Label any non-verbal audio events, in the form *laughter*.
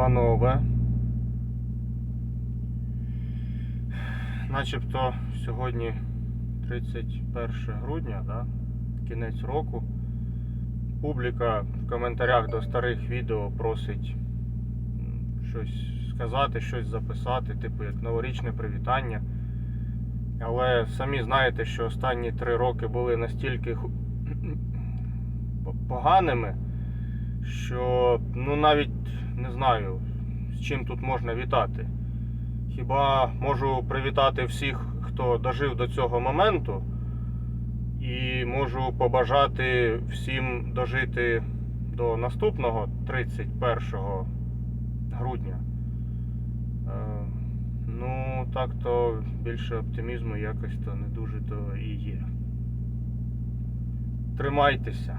панове. Начебто сьогодні 31 грудня, да? кінець року. Публіка в коментарях до старих відео просить щось сказати, щось записати, типу як новорічне привітання. Але самі знаєте, що останні три роки були настільки *clears throat* поганими, що ну навіть не знаю, з чим тут можна вітати. Хіба можу привітати всіх, хто дожив до цього моменту, і можу побажати всім дожити до наступного 31 грудня. Е, Ну, так то більше оптимізму якось то не дуже то і є. Тримайтеся.